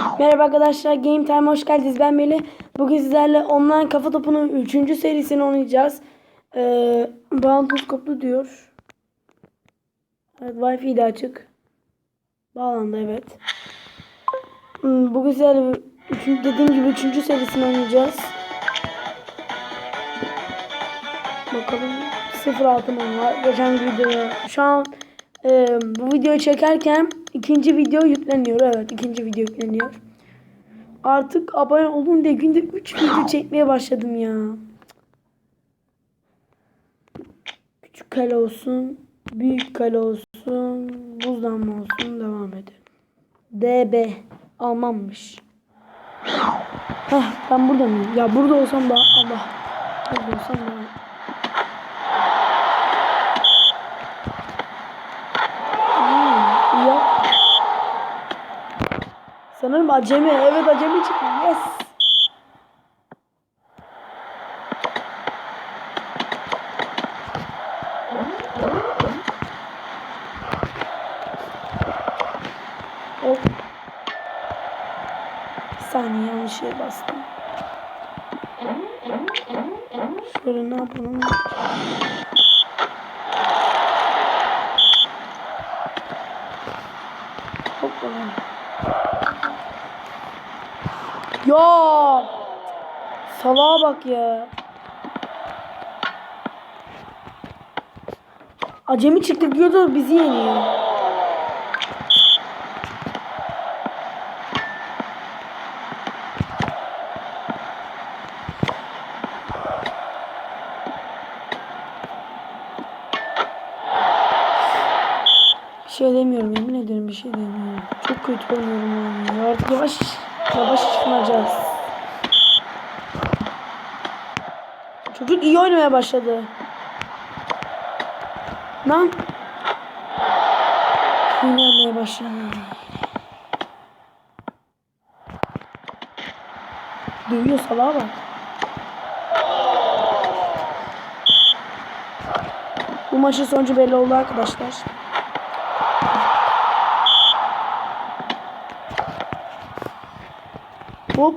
Merhaba arkadaşlar Game Time hoş geldiniz ben Melih. Bugün sizlerle online kafa topunun 3. serisini oynayacağız. Ee, bağlantı koptu diyor. Evet Wi-Fi de açık. Bağlandı evet. Hmm, Bugün sizlerle dediğim gibi 3. serisini oynayacağız. Bakalım 06 mı var? Geçen videoda şu an e, bu videoyu çekerken ikinci video yükleniyor. Evet ikinci video yükleniyor. Artık abone olun diye günde 3 video çekmeye başladım ya. Küçük kale olsun, büyük kale olsun, buzlanma olsun devam edelim. DB Almanmış. Hah ben burada mıyım? Ya burada olsam da Allah. Burada olsam da Hmm, ya. Sanırım acemi. Evet acemi çıktı. Yes. Hop. Bir saniye yanlış yere bastım. Şöyle ne yapalım? Ya! Salağa bak ya. Acemi çıktı diyordu bizi yeniyor. Bir şey demiyorum yemin ederim bir şey demiyorum. Çok kötü oynuyorum yani. Ya Artık yavaş yavaş çıkmayacağız. Çocuk iyi oynamaya başladı. Lan. Oynamaya başladı. Dövüyor salağa bak. Bu maçın sonucu belli oldu arkadaşlar. Hop.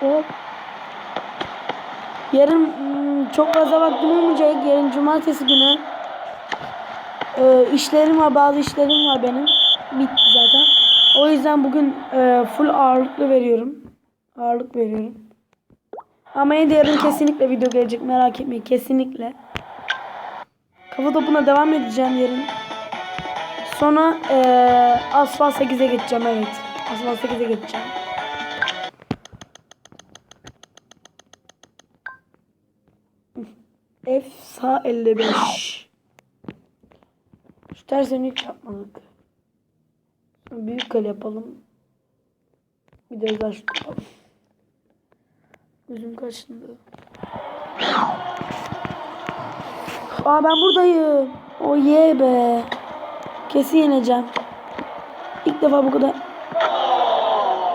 Hop. Yarın hmm, çok fazla vaktim olmayacak. Yarın cumartesi günü. Ee, işlerim var. Bazı işlerim var benim. Bitti zaten. O yüzden bugün e, full ağırlıklı veriyorum. Ağırlık veriyorum. Ama yine yarın kesinlikle video gelecek. Merak etmeyin. Kesinlikle. Kafa topuna devam edeceğim yarın. Sonra e, Asfalt 8'e geçeceğim evet. Asfalt 8'e geçeceğim. F sağ 55. Şu tersini hiç yapmadık. Büyük kale yapalım. Bir de özel şut yapalım. Gözüm kaçındı. Aa ben buradayım. O ye be. Kesin yeneceğim. İlk defa bu kadar.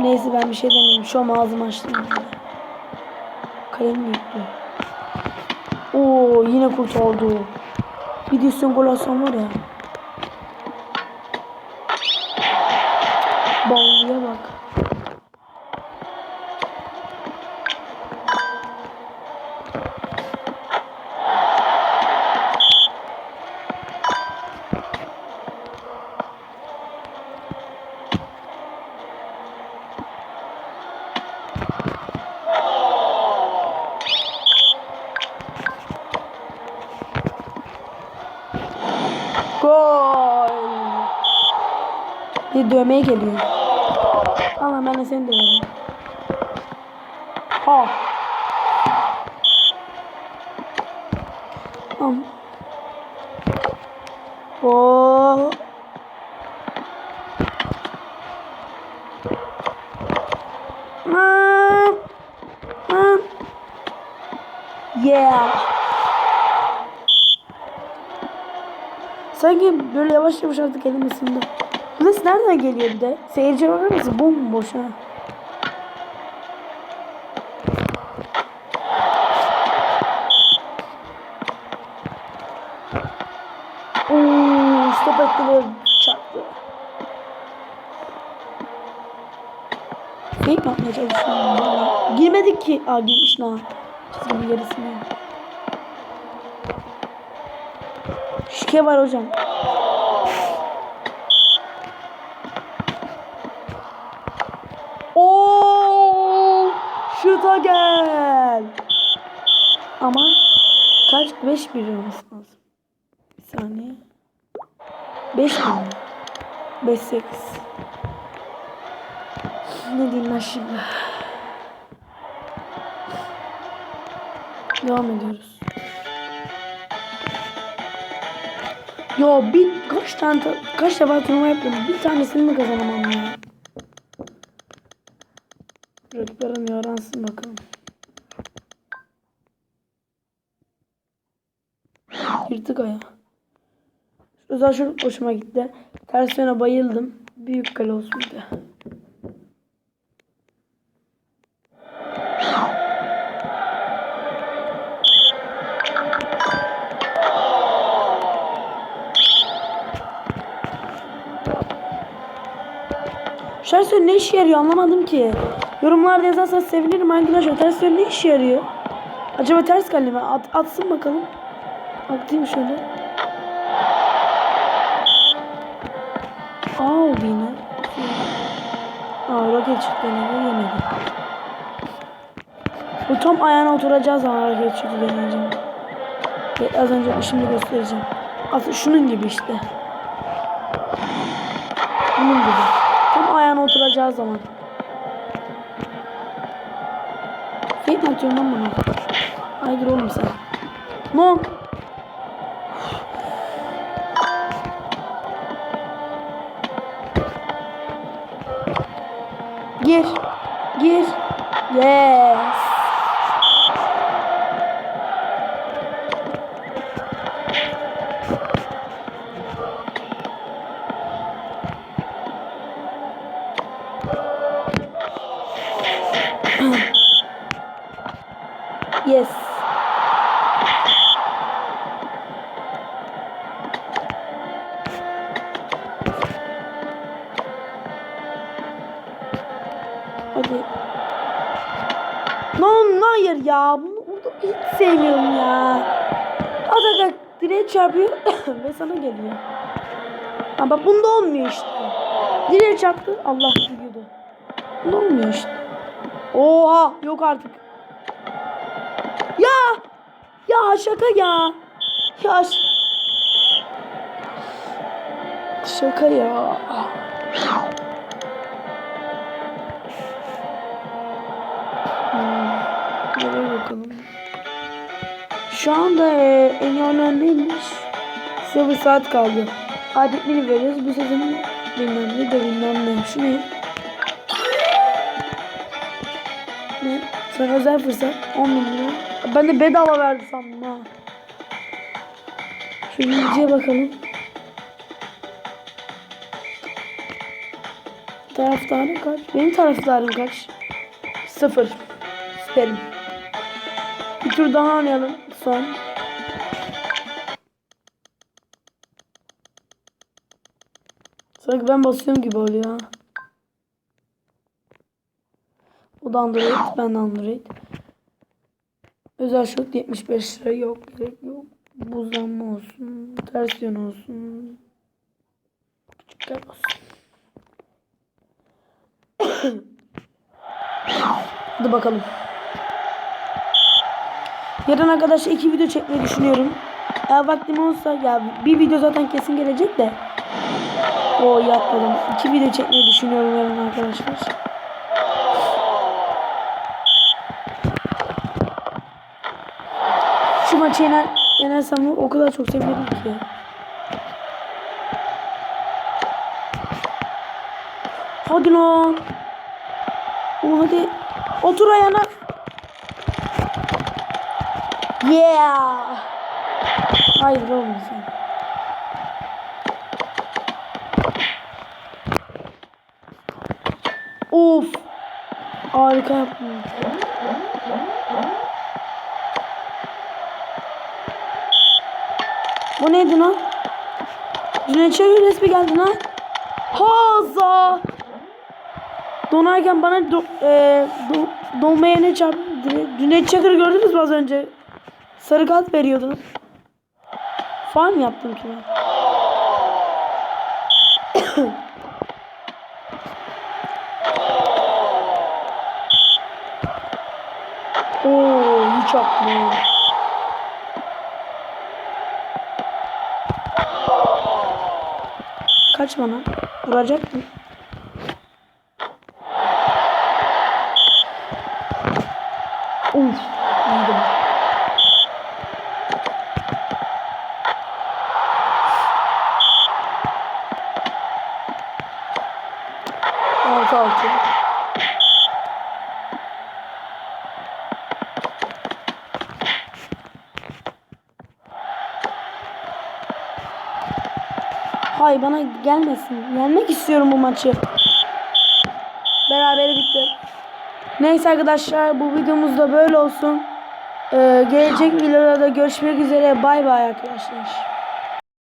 Neyse ben bir şey demeyeyim. Şu an ağzımı açtım. Kalem yüklü. Oo yine kurtardı. Bir düşsün gol atsam var ya. Gol. Bir dövmeye geliyor. Allah ben de seni döverim. Ha. Tamam. Mam. Yeah. Sanki böyle yavaş yavaş artık elimizde. Burası nereden geliyor bir de? Seyirci var mısın? Bomboş ha. Oo, step attı çarptı. Ne yapmaya çalışıyorum? Girmedik ki. Aa girmiş lan. Çizginin gerisine. Şike var hocam. Oo! Şuta gel. Ama kaç? 5 bir olması lazım. Bir saniye. 5 bir mi? 5 8. Ne diyeyim ben şimdi? Devam ediyoruz. Yo bir kaç tane ta- kaç defa turnuva yaptım. Bir tanesini mi kazanamam ya? Rakiplerim yaransın bakalım. Yırtık aya. Özel çok hoşuma gitti. Ters yöne bayıldım. Büyük kale olsun bir yön ne işe yarıyor anlamadım ki. Yorumlarda yazarsanız sevinirim arkadaşlar. Ters yön ne işe yarıyor? Acaba ters kale mi? At, atsın bakalım. Atayım şöyle. Aa oldu yine. Aa roket çıktı yine yemedi. Bu tam ayağına oturacağı zaman roket çıktı deneyeceğim. Ve az önce şimdi göstereceğim. Aslında şunun gibi işte. Bunun gibi. Ayağına oturacağı zaman. Fake mi atıyorum lan bunu? Haydi oğlum sen. No. Gir. Gir. Yes. Yes. Hadi. Lan hayır ya. Bunu bunu hiç sevmiyorum ya. Azaka direğe çarpıyor ve sana geliyor. Ama bunda olmuyor işte. Direğe çarptı. Allah gidiyordu. Bunda olmuyor işte. Oha yok artık. Ya! Şaka ya. Ya Şaka ya. Hmm. Bakalım. Şu anda e, en iyi oynayan neymiş? Sıfır saat kaldı. Adetini veriyoruz. Bu sezonun bilmem ne de bilmem ne. Şu ne? Ne? Sana özel fırsat. 10 bin. Ben de bedava verdi sandım ha. Şu İngilizceye bakalım. Taraftarım kaç? Benim taraftarım kaç? Sıfır. Süperim. Bir tur daha oynayalım. Son. Sanki ben basıyorum gibi oluyor. O da Android, ben de Android. Özel şok 75 lira yok, gerek yok. Buzlanma olsun, ters yön olsun. Küçükler olsun. Hadi bakalım. Yarın arkadaşlar iki video çekmeyi düşünüyorum. Eğer vaktim olsa ya bir video zaten kesin gelecek de. O yapmadım. İki video çekmeyi düşünüyorum yarın arkadaşlar. Maçı yener, yenersem o kadar çok sevinirim ki. Hadi lan. O hadi. Otur ayağına. Yeah. Hayır olmasın. Of. Harika yaptın. Bu neydi lan? Cüneyt Çakır resmi geldi lan. Haza. Donarken bana do, e, do, donmaya ne çarptı? Cüneyt Çakır'ı gördünüz mü az önce? Sarı kart veriyordunuz. Faal mi yaptım ki ben? Oo, hiç aklıma Kaç bana? Vuracak mı? Uf, Hay bana gelmesin. Yenmek istiyorum bu maçı. Berabere bitti. Neyse arkadaşlar bu videomuz da böyle olsun. Ee, gelecek videolarda görüşmek üzere. Bay bay arkadaşlar.